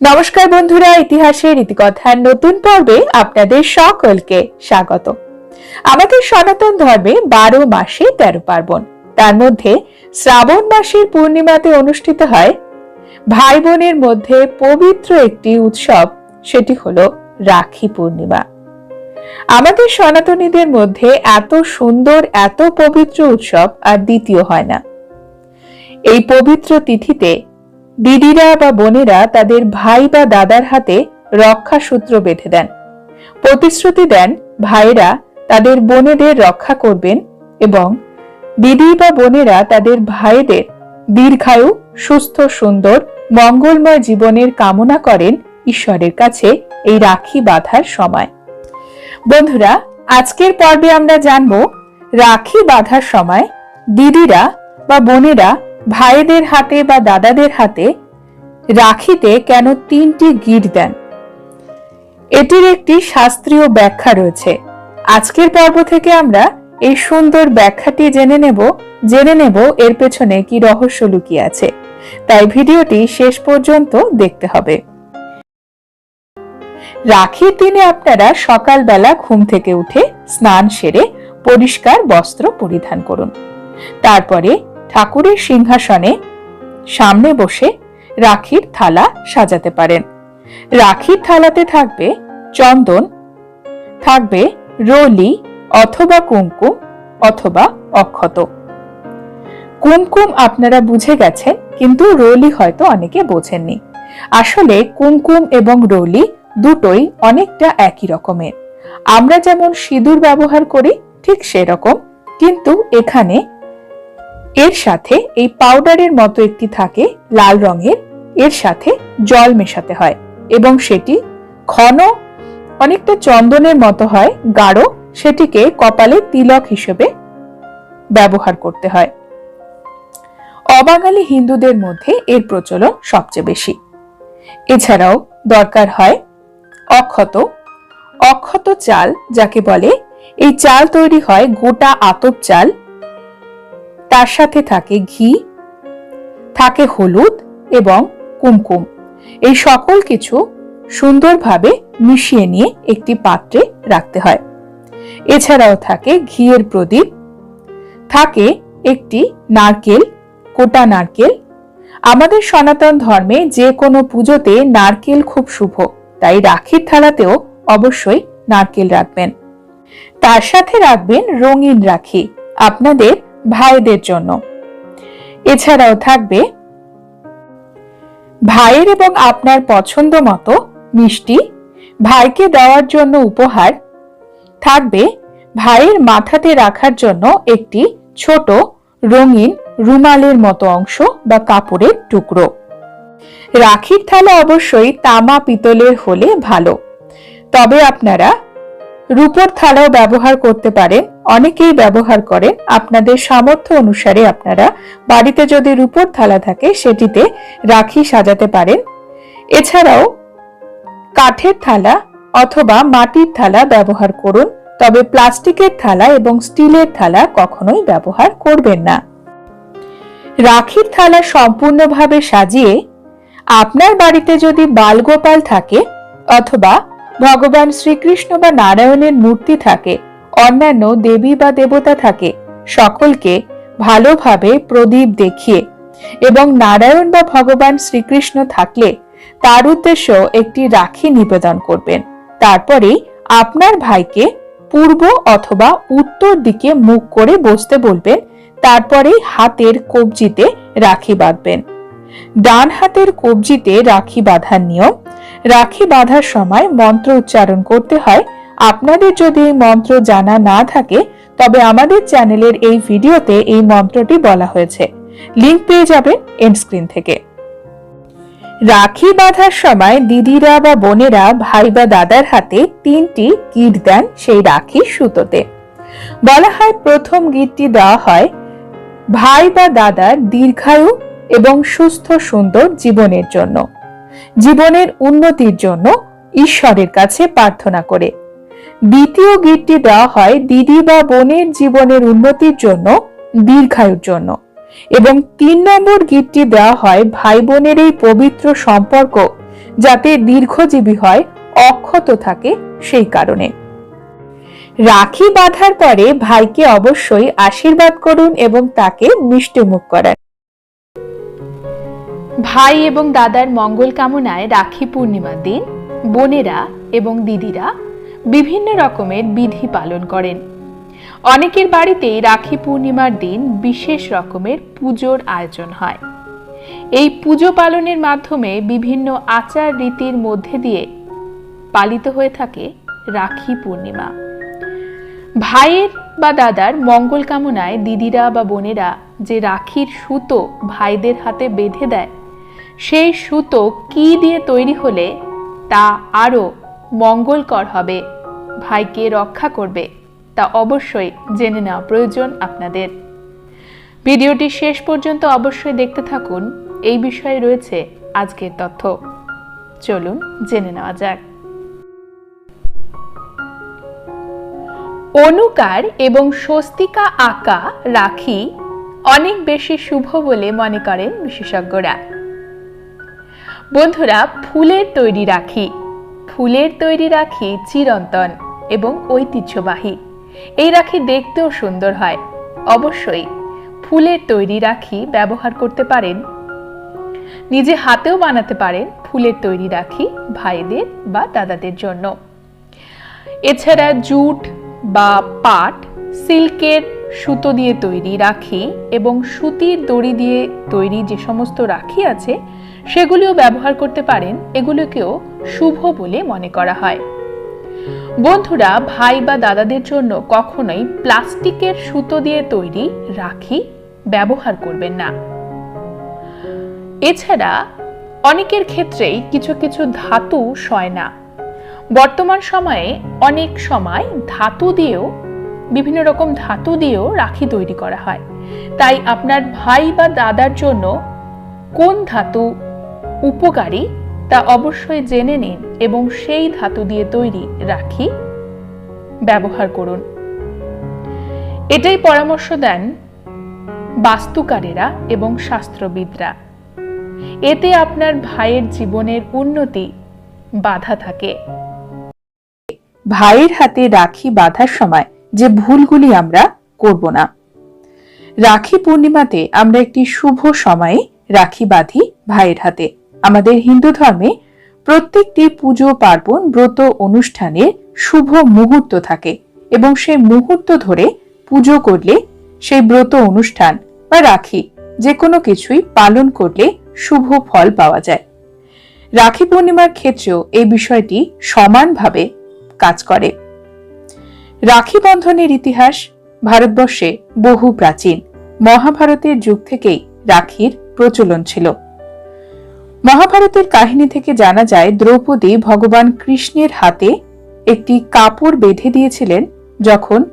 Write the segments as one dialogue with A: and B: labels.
A: নমস্কার বন্ধুরা, ইতিহাসের ইতিকথার নতুন পর্বে আপনাদের সকলকে স্বাগত। আমাদের সনাতন ধর্মে বারো মাসে তেরো পার্বণ। তার মধ্যে শ্রাবণ মাসের পূর্ণিমাতে অনুষ্ঠিত হয়। ভাই বোনের মধ্যে পবিত্র একটি উৎসব, সেটি হলো রাখি পূর্ণিমা। আমাদের সনাতনীদের মধ্যে এত সুন্দর, এত পবিত্র উৎসব আর দ্বিতীয় হয় না। এই পবিত্র তিথিতে দিদিরা বা বোনেরা তাদের ভাই বা দাদার হাতে রক্ষা সূত্র বেঁধে দেন। প্রতিশ্রুতি দেন ভাইরা তাদের বোনেদের রক্ষা করবেন এবং দিদি বা বোনেরা তাদের ভাইদের দীর্ঘায়ু, সুস্থ, সুন্দর, মঙ্গলময় জীবনের কামনা করেন ঈশ্বরের কাছে এই রাখি বাঁধার সময়। বন্ধুরা, আজকের পর্বে আমরা জানব রাখি বাঁধার সময় দিদিরা বা বোনেরা ভাইদের হাতে বা দাদাদের হাতে রাখিতে কেন তিনটি গিট দেন? এটির একটি শাস্ত্রীয় ব্যাখ্যা রয়েছে। আজকের পর্ব থেকে আমরা এই সুন্দর ব্যাখ্যাটি জেনে নেব জেনে নেব এর পেছনে কি রহস্য লুকিয়ে আছে। তাই ভিডিওটি শেষ পর্যন্ত দেখতে হবে। রাখির দিনে আপনারা সকালবেলা ঘুম থেকে উঠে স্নান সেরে পরিষ্কার বস্ত্র পরিধান করুন। তারপরে ঠাকুরের সিংহাসনে সামনে বসে রাখির থালা সাজাতে পারেন। রাখির থালাতে থাকবে চন্দন, থাকবে রলি অথবা কুমকুম অথবা অক্ষত। কুমকুম আপনারা বুঝে গেছেন, কিন্তু রলি হয়তো অনেকে বোঝেননি। আসলে কুমকুম এবং রলি দুটোই অনেকটা একই রকমের। আমরা যেমন সিঁদুর ব্যবহার করি ঠিক সেরকম, কিন্তু এখানে এর সাথে এই পাউডারের মতো একটি থাকে লাল রঙের, এর সাথে জল মেশাতে হয় এবং সেটি ঘন, অনেকটা চন্দনের মতো হয়, গাঢ়, সেটিকে কপালে তিলক হিসেবে ব্যবহার করতে হয়। অবাঙালি হিন্দুদের মধ্যে এর প্রচলন সবচেয়ে বেশি। এছাড়াও দরকার হয় অক্ষত অক্ষত চাল, যাকে বলে, এই চাল তৈরি হয় গোটা আতপ চাল তার সাথে থাকে ঘি, থাকে হলুদ এবং কুমকুম। এই সকল কিছু সুন্দরভাবে মিশিয়ে নিয়ে একটি পাত্রে রাখতে হয়। এছাড়াও থাকে ঘিয়ের প্রদীপ, থাকে একটি নারকেল কোটা নারকেল। আমাদের সনাতন ধর্মে যে কোনো পুজোতে নারকেল খুব শুভ, তাই রাখির থালাতেও অবশ্যই নারকেল রাখবেন। তার সাথে রাখবেন রঙিন রাখি। আপনাদের ভাইদের জন্য। এছাড়াও থাকবে ভাইয়ের এবং আপনার পছন্দ মতো মিষ্টি, ভাইকে দেওয়ার জন্য উপহার, থাকবে ভাইয়ের মাথাতে রাখার জন্য একটি ছোট রঙিন রুমালের মতো অংশ বা কাপড়ের টুকরো। রাখির থালা অবশ্যই তামা পিতলের হলে ভালো। তবে আপনারা রূপোর থালাও ব্যবহার করতে পারে। অনেকেই ব্যবহার করে। আপনাদের সামর্থ্য অনুসারে আপনারা বাড়িতে যদি রূপোর থালা থাকে, সেটিতে রাখি সাজাতে পারেন। এছাড়াও কাঠের থালা অথবা মাটির থালা ব্যবহার করুন। তবে প্লাস্টিকের থালা এবং স্টিলের থালা কখনোই ব্যবহার করবেন না। রাখির থালা সম্পূর্ণভাবে সাজিয়ে আপনার বাড়িতে যদি বালগোপাল থাকে অথবা ভগবান শ্রীকৃষ্ণ বা নারায়ণের মূর্তি থাকে, অন্যান্য দেবী বা দেবতা থাকে, সকলকে ভালোভাবে প্রদীপ দেখিয়ে এবং নারায়ণ বা ভগবান শ্রীকৃষ্ণ থাকলে তার উদ্দেশ্য একটি রাখি নিবেদন করবেন। তারপরেই আপনার ভাইকে পূর্ব অথবা উত্তর দিকে মুখ করে বসতে বলবেন তারপরেই হাতের কবজিতে রাখি বাঁধবেন। ডান হাতের কবজিতে রাখি বাঁধার নিয়ম রাখি বাঁধার সময় মন্ত্র উচ্চারণ করতে হয়। আপনাদের যদি এই মন্ত্র জানা না থাকে, তবে আমাদের চ্যানেলের এই ভিডিওতে এই মন্ত্রটি বলা হয়েছে। লিংক পেয়ে যাবেন এন্ড স্ক্রিন থেকে। রাখি বাঁধার সময় দিদিরা বা বোনেরা ভাই বা দাদার হাতে তিনটি গিট দেন সেই রাখি সুতোতে। বলা হয় প্রথম গিটটি দেওয়া হয় ভাই বা দাদার দীর্ঘায়ু এবং সুস্থ সুন্দর জীবনের জন্য। জীবনের উন্নতির জন্য ঈশ্বরের কাছে প্রার্থনা করে। দ্বিতীয় গিটটি দেওয়া হয়, দিদি বা বোনের জীবনের উন্নতির জন্য, দীর্ঘায়ুর জন্য। এবং তিন নম্বর গিটটি দেওয়া হয়, ভাই বোনের এই পবিত্র সম্পর্ক যাতে দীর্ঘজীবী হয়, অক্ষত থাকে সেই কারণে। রাখি বাঁধার পরে ভাইকে অবশ্যই আশীর্বাদ করুন এবং তাকে মিষ্টি মুখ করান। ভাই এবং দাদার মঙ্গল কামনায় রাখি পূর্ণিমার দিন। বোনেরা এবং দিদিরা বিভিন্ন রকমের বিধি পালন করেন। অনেকের বাড়িতেই রাখি পূর্ণিমার দিন বিশেষ রকমের পুজোর আয়োজন হয়। এই পুজো পালনের মাধ্যমে বিভিন্ন আচার রীতির মধ্যে দিয়ে পালিত হয়ে থাকে রাখি পূর্ণিমা। ভাইয়ের বা দাদার মঙ্গল কামনায় দিদিরা বা বোনেরা যে রাখির সুতো ভাইদের হাতে বেঁধে দেয় সেই সুতো কি দিয়ে তৈরি হলে তা আরও মঙ্গলকর হবে? ভাইকে রক্ষা করবে, তা অবশ্যই জেনে নেওয়া প্রয়োজন আপনাদের। ভিডিওটি শেষ পর্যন্ত অবশ্যই দেখতে থাকুন। এই বিষয়ে রয়েছে আজকের তথ্য। চলুন জেনে নেওয়া যাক। অনুকার এবং স্বস্তিকা আঁকা রাখি অনেক বেশি শুভ বলে মনে করেন বিশেষজ্ঞরা। বন্ধুরা, ফুলের তৈরি রাখি। ফুলের তৈরি রাখি চিরন্তন এবং ঐতিহ্যবাহী। এই রাখি দেখতেও সুন্দর হয়। অবশ্যই ফুলের তৈরি রাখি ব্যবহার করতে পারেন। নিজে হাতেও বানাতে পারেন ফুলের তৈরি রাখি ভাইদের বা দাদাদের জন্য। এছাড়া জুট বা পাট, সিল্কের সুতো দিয়ে তৈরি রাখি এবং সুতির দড়ি দিয়ে তৈরি যে সমস্ত রাখি আছে, সেগুলিও ব্যবহার করতে পারেন, এগুলোকেও শুভ বলে মনে করা হয়। বন্ধুরা, ভাই বা দাদাদের জন্য কখনোই প্লাস্টিকের সুতো দিয়ে তৈরি রাখি ব্যবহার করবেন না। এছাড়া, অনেকের ক্ষেত্রেই কিছু কিছু ধাতু সয় না। বর্তমান সময়ে অনেক সময় ধাতু দিয়েও বিভিন্ন রকম ধাতু দিয়েও রাখি তৈরি করা হয়। তাই আপনার ভাই বা দাদার জন্য কোন ধাতু উপকারী তা অবশ্যই জেনে নিন এবং সেই ধাতু দিয়ে তৈরি রাখি ব্যবহার করুন। এটাই পরামর্শ দেন বাস্তুকারেরা এবং শাস্ত্রবিদরা। এতে আপনার ভাইয়ের জীবনের উন্নতি বাধা থাকে। ভাইয়ের হাতে রাখি বাঁধার সময় যে ভুলগুলি আমরা করব না। রাখি পূর্ণিমাতে আমরা একটি শুভ সময়ে রাখি বাঁধি ভাইয়ের হাতে। আমাদের হিন্দু ধর্মে প্রত্যেকটি পুজো, পার্বণ, ব্রত অনুষ্ঠানের শুভ মুহূর্ত থাকে এবং সেই মুহূর্ত ধরে পুজো করলে সেই ব্রত অনুষ্ঠান বা রাখি যে কোনো কিছুই পালন করলে শুভ ফল পাওয়া যায়। রাখি পূর্ণিমার ক্ষেত্রেও এই বিষয়টি সমানভাবে কাজ করে। রাখি বন্ধনের ইতিহাস ভারতবর্ষে বহু প্রাচীন। মহাভারতের যুগ থেকেই রাখির প্রচলন ছিল। মহাভারতের কাহিনী থেকে জানা যায়, দ্রৌপদী ভগবান কৃষ্ণের হাতে একটি কাপড় বেঁধে দিয়েছিলেন যখন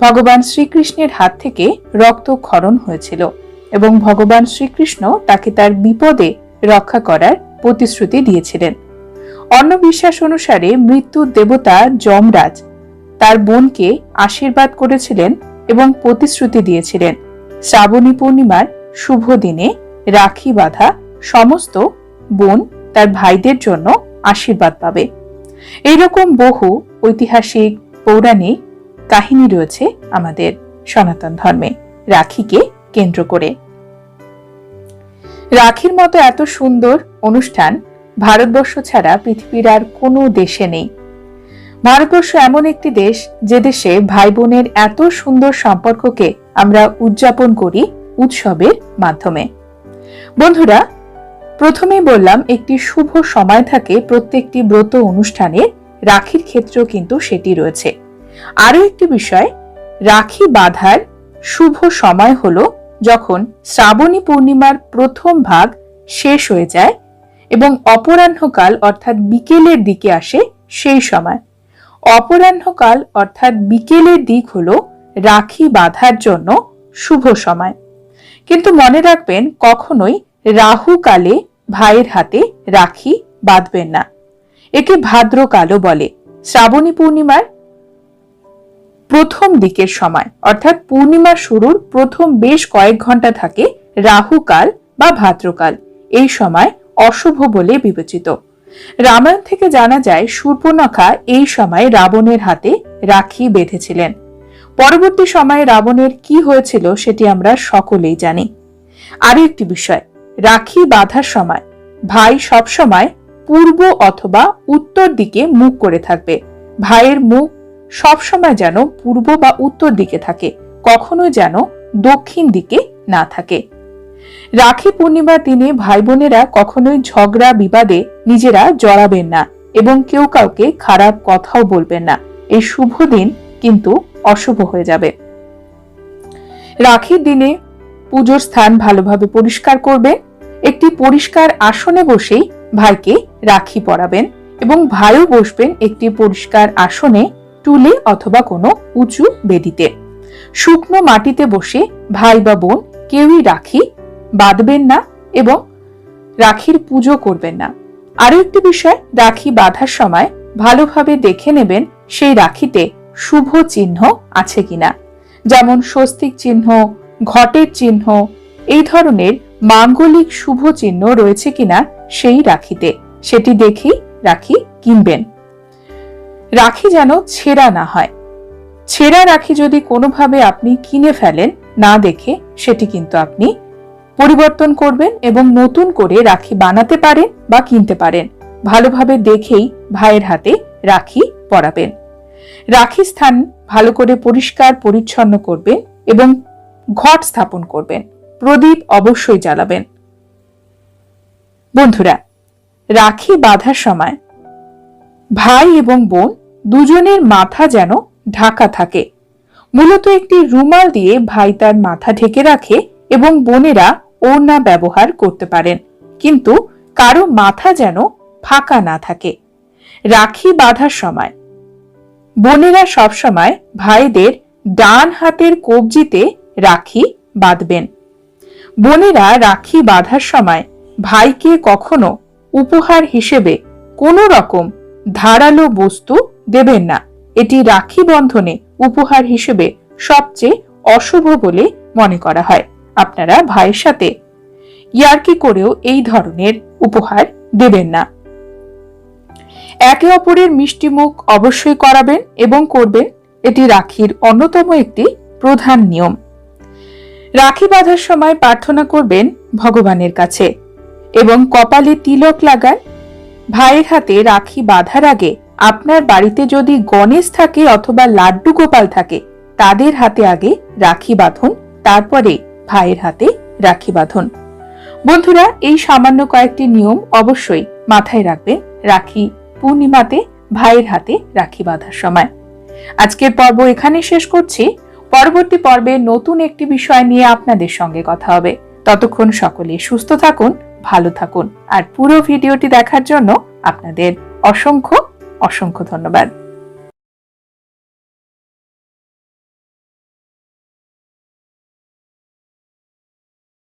A: ভগবান শ্রীকৃষ্ণের হাত থেকে রক্ত ক্ষরণ হয়েছিল এবং ভগবান শ্রীকৃষ্ণ তাকে তার বিপদে রক্ষা করার প্রতিশ্রুতি দিয়েছিলেন। অন্য বিশ্বাস অনুসারে মৃত্যুর দেবতা যমরাজ তার বোনকে আশীর্বাদ করেছিলেন এবং প্রতিশ্রুতি দিয়েছিলেন। শ্রাবণী পূর্ণিমার শুভ দিনে রাখি বাঁধা সমস্ত বোন তার ভাইদের জন্য আশীর্বাদ পাবে। এইরকম বহু ঐতিহাসিক, পৌরাণিক কাহিনী রয়েছে আমাদের সনাতন ধর্মে। রাখিকে কেন্দ্র করে। রাখির মতো এত সুন্দর অনুষ্ঠান ভারতবর্ষ ছাড়া পৃথিবীর আর কোনো দেশে নেই। ভারতবর্ষ এমন একটি দেশ যে দেশে ভাই বোনের এত সুন্দর সম্পর্ককে আমরা উদযাপন করি উৎসবের মাধ্যমে। বন্ধুরা, প্রথমেই বললাম একটি শুভ সময় থাকে প্রত্যেকটি ব্রত অনুষ্ঠানে রাখির ক্ষেত্রেও কিন্তু সেটি রয়েছে। আরও একটি বিষয়, রাখি বাঁধার শুভ সময় হল যখন শ্রাবণী পূর্ণিমার প্রথম ভাগ শেষ হয়ে যায় এবং অপরাহ্নকাল অর্থাৎ বিকেলের দিকে আসে সেই সময়। অপরাহ্নকাল অর্থাৎ বিকেলের দিক হলো রাখি বাঁধার জন্য শুভ সময়। কিন্তু মনে রাখবেন, কখনোই রাহু কালে ভাইয়ের হাতে রাখি বাঁধবেন না। একে ভাদ্রকালও বলে। শ্রাবণী পূর্ণিমার প্রথম দিকের সময়, অর্থাৎ পূর্ণিমা শুরুর প্রথম বেশ কয়েক ঘণ্টা থাকে রাহুকাল বা ভাদ্রকাল। এই সময় অশুভ বলে বিবেচিত। রামায়ণ থেকে জানা যায়, সূর্পনখা এই সময় রাবণের হাতে রাখি বেঁধেছিলেন। পরবর্তী সময়ে রাবণের কি হয়েছিল সেটি আমরা সকলেই জানি। আরও একটি বিষয়, রাখি বাঁধার সময় ভাই সবসময় পূর্ব অথবা উত্তর দিকে মুখ করে থাকবে। ভাইয়ের মুখ সবসময় যেন পূর্ব বা উত্তর দিকে থাকে কখনো যেন দক্ষিণ দিকে না থাকে। রাখি পূর্ণিমার দিনে ভাই বোনেরা কখনোই ঝগড়া বিবাদে নিজেরা জড়াবেন না এবং কেউ কাউকে খারাপ কথাও বলবেন না। এই শুভ দিন কিন্তু অশুভ হয়ে যাবে। রাখির দিনে পুজোর স্থান ভালোভাবে পরিষ্কার করবেন। একটি পরিষ্কার আসনে বসেই ভাইকে রাখি পরাবেন এবং ভাইও বসবেন একটি পরিষ্কার আসনে টুলে অথবা কোনো উঁচু বেদিতে। শুকনো মাটিতে বসে ভাই বা বোন কেউই রাখি বাঁধবেন না এবং রাখির পুজো করবেন না। আরও একটি বিষয়, রাখি বাঁধার সময় ভালোভাবে দেখে নেবেন সেই রাখিতে শুভ চিহ্ন আছে কিনা। যেমন স্বস্তিক চিহ্ন, ঘটের চিহ্ন, এই ধরনের মাঙ্গলিক শুভ চিহ্ন রয়েছে কিনা সেই রাখিতে। সেটি দেখেই রাখি কিনবেন। রাখি যেন ছেঁড়া না হয়। ছেঁড়া রাখি যদি কোনোভাবে আপনি কিনে ফেলেন না দেখে, সেটি কিন্তু আপনি পরিবর্তন করবেন এবং নতুন করে রাখি বানাতে পারেন বা কিনতে পারেন। ভালোভাবে দেখেই ভাইয়ের হাতে রাখি পরাবেন। রাখি স্থান ভালো করে পরিষ্কার, পরিচ্ছন্ন করবেন এবং ঘট স্থাপন করবেন। প্রদীপ অবশ্যই জ্বালাবেন। বন্ধুরা, রাখি বাঁধার সময় ভাই এবং বোন দুজনের মাথা যেন ঢাকা থাকে। মূলত একটি রুমাল দিয়ে ভাই তার মাথা ঢেকে রাখে এবং বোনেরা ওড়না ব্যবহার করতে পারেন। কিন্তু কারও মাথা যেন ফাঁকা না থাকে। রাখি বাঁধার সময়। বোনেরা সবসময় ভাইদের ডান হাতের কবজিতে রাখি বাঁধবেন। বোনেরা রাখি বাঁধার সময় ভাইকে কখনো উপহার হিসেবে কোনো রকম ধারালো বস্তু দেবেন না। এটি রাখি বন্ধনে উপহার হিসেবে সবচেয়ে অশুভ বলে মনে করা হয়। আপনারা ভাইয়ের সাথে। ইয়ার্কি করেও এই ধরনের উপহার দেবেন না। একে অপরের মিষ্টি মুখ অবশ্যই করাবেন এবং করবেন, এটি রাখির অন্যতম একটি প্রধান নিয়ম। রাখি বাঁধার সময় প্রার্থনা করবেন ভগবানের কাছে এবং কপালে তিলক লাগান, ভাইয়ের হাতে রাখি বাঁধার আগে আপনার বাড়িতে যদি গণেশ থাকে অথবা লাড্ডু গোপাল থাকে, তাদের হাতে আগে রাখি বাঁধুন, তারপরে ভাইয়ের হাতে রাখি বাঁধন। বন্ধুরা, এই সামান্য কয়েকটি নিয়ম অবশ্যই মাথায় রাখবে রাখি পূর্ণিমাতে ভাইয়ের হাতে রাখি বাঁধার সময়। আজকের পর্ব এখানে শেষ করছি। পরবর্তী পর্বে নতুন একটি বিষয় নিয়ে আপনাদের সঙ্গে কথা হবে। ততক্ষণ সকলে সুস্থ থাকুন, ভালো থাকুন, আর পুরো ভিডিওটি দেখার জন্য আপনাদের অসংখ্য অসংখ্য ধন্যবাদ।